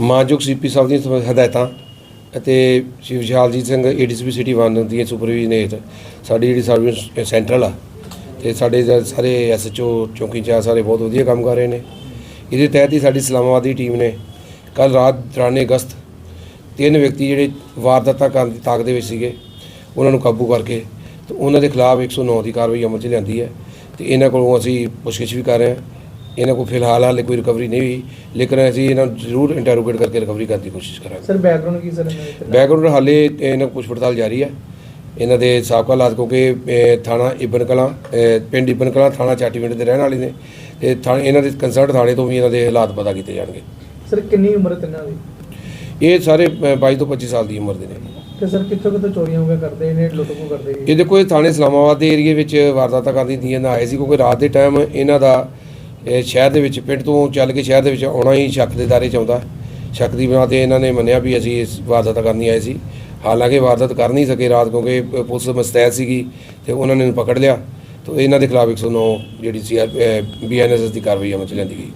ਮਾਨਯੋਗ ਸੀਪੀ ਸਾਹਿਬ ਦੀਆਂ ਹਦਾਇਤਾਂ ਅਤੇ ਸ਼ਿਵ ਵਿਸ਼ਾਲਜੀਤ ਸਿੰਘ ਏਡੀਸੀਪੀ ਸਿਟੀ 1 ਦੀਆਂ ਸੁਪਰਵਿਜ਼ਨ ਹੇਠ ਸਾਡੀ ਜਿਹੜੀ ਸਰਵਿਸ ਸੈਂਟਰਲ ਆ ਤੇ ਸਾਡੇ ਜ- ਸਾਰੇ ਐਸਐਚਓ ਚੌਕੀ ਇੰਚਾਰਜ ਸਾਰੇ ਬਹੁਤ ਵਧੀਆ ਕੰਮ ਕਰ ਰਹੇ ਨੇ। ਇਹਦੇ ਤਹਿਤ ਹੀ ਸਾਡੀ ਇਸਲਾਮਾਬਾਦ ਦੀ ਟੀਮ ਨੇ ਕੱਲ ਰਾਤ ਦੌਰਾਨੇ ਅਗਸਤ ਤਿੰਨ ਵਿਅਕਤੀ ਜਿਹੜੇ ਵਾਰਦਾਤਾਂ ਕਰਨ ਦੀ ਤਾਕ ਦੇ ਵਿੱਚ ਸੀਗੇ, ਉਹਨਾਂ ਨੂੰ ਕਾਬੂ ਕਰਕੇ ਤੇ ਉਹਨਾਂ ਦੇ ਖਿਲਾਫ 109 ਦੀ ਕਾਰਵਾਈ ਅਮਲ 'ਚ ਲਿਆਂਦੀ ਹੈ ਤੇ ਇਹਨਾਂ ਕੋਲੋਂ ਅਸੀਂ ਪੁੱਛਗਿੱਛ ਵੀ ਕਰ ਰਹੇ ਹਾਂ। ਇਹਨਾਂ ਕੋਲ ਫਿਲਹਾਲ ਹਾਲੇ ਕੋਈ ਰਿਕਵਰੀ ਨਹੀਂ ਹੋਈ ਲੇਕਿਨ ਅਸੀਂ ਇਹਨਾਂ ਨੂੰ ਜ਼ਰੂਰ ਇੰਟਰੋਗੇਟ ਕਰਕੇ ਰਿਕਵਰੀ ਕਰਨ ਦੀ ਕੋਸ਼ਿਸ਼ ਕਰਾਂਗੇ। ਸਰ ਬੈਕਗ੍ਰਾਉਂਡ ਕੀ ਸਰ ਇਹਨਾਂ ਦਾ? ਬੈਕਗ੍ਰਾਉਂਡ ਹਾਲੇ ਇਹਨਾਂ ਪੁੱਛ ਪੜਤਾਲ ਜਾਰੀ ਹੈ ਇਹਨਾਂ ਦੇ ਸਾਬਕਾ ਹਾਲਾਤ ਕਿਉਂਕਿ ਅਹ, ਥਾਣਾ ਇਬਨ ਕਲਾਂ ਅਹ, ਪਿੰਡ ਇਬਨ ਕਲਾਂ ਥਾਣਾ ਚਾਟੀਵਿੰਡ ਦੇ ਰਹਿਣ ਵਾਲੇ ਨੇ। ਤੇ ਥਾਣੇ ਇਹਨਾਂ ਦੇ ਕੰਸਰਟ ਥਾਣੇ ਤੋਂ ਵੀ ਇਹਨਾਂ ਦੇ ਹਾਲਾਤ ਪਤਾ ਕੀਤੇ ਜਾਣਗੇ। ਸਰ ਕਿੰਨੀ ਉਮਰ ਹੈ ਤਿੰਨਾਂ ਦੀ? ਇਹ ਸਾਰੇ ਅਹ, 22 ਤੋਂ 25 ਸਾਲ ਦੀ ਉਮਰ ਦੇ ਨੇ। ਤੇ ਸਰ ਕਿੱਥੋਂ ਕਿੱਥੋਂ ਚੋਰੀਆਂ ਹੋ ਕਰਦੇ ਨੇ ਲੁੱਟ ਖੋਹ ਕਰਦੇ ਨੇ? ਇਹ ਦੇਖੋ ਇਹ ਥਾਣੇ ਇਸਲਾਮਾਬਾਦ ਦੇ ਏਰੀਏ ਵਿੱਚ ਵਾਰਦਾਤਾਂ ਕਰਦੀ ਦੀਆਂ ਨਾ ਆਏ ਸੀ ਕਿਉਂਕਿ ਰਾਤ ਦੇ ਟਾਈਮ ਇਹਨਾਂ ਦਾ ਸ਼ਹਿਰ ਦੇ ਵਿੱਚ, ਪਿੰਡ ਤੋਂ ਚੱਲ ਕੇ ਸ਼ਹਿਰ ਦੇ ਵਿੱਚ ਆਉਣਾ ਹੀ ਸ਼ੱਕ ਦੇ ਦਾਇਰੇ 'ਚ ਆਉਂਦਾ। ਸ਼ੱਕ ਦੀ ਬਣਾ ਤੇ ਇਹਨਾਂ ਨੇ ਮੰਨਿਆ ਵੀ ਅਸੀਂ ਇਸ ਵਾਰਦਾਤਾਂ ਕਰਨੀ ਆਏ ਸੀ। ਹਾਲਾਂਕਿ ਵਾਰਦਾਤ ਕਰ ਨਹੀਂ ਸਕੇ ਰਾਤ ਕਿਉਂਕਿ ਪੁਲਿਸ ਮਸਤੈਦ ਸੀਗੀ ਤੇ ਉਹਨਾਂ ਨੇ ਪਕੜ ਲਿਆ। ਤੇ ਇਹਨਾਂ ਦੇ ਖਿਲਾਫ 109 ਜਿਹੜੀ ਸੀ ਬੀਐਨਐਸਐਸ ਦੀ ਕਾਰਵਾਈ ਅਮਲ ਚ ਲੈਂਦੀ ਗਈ।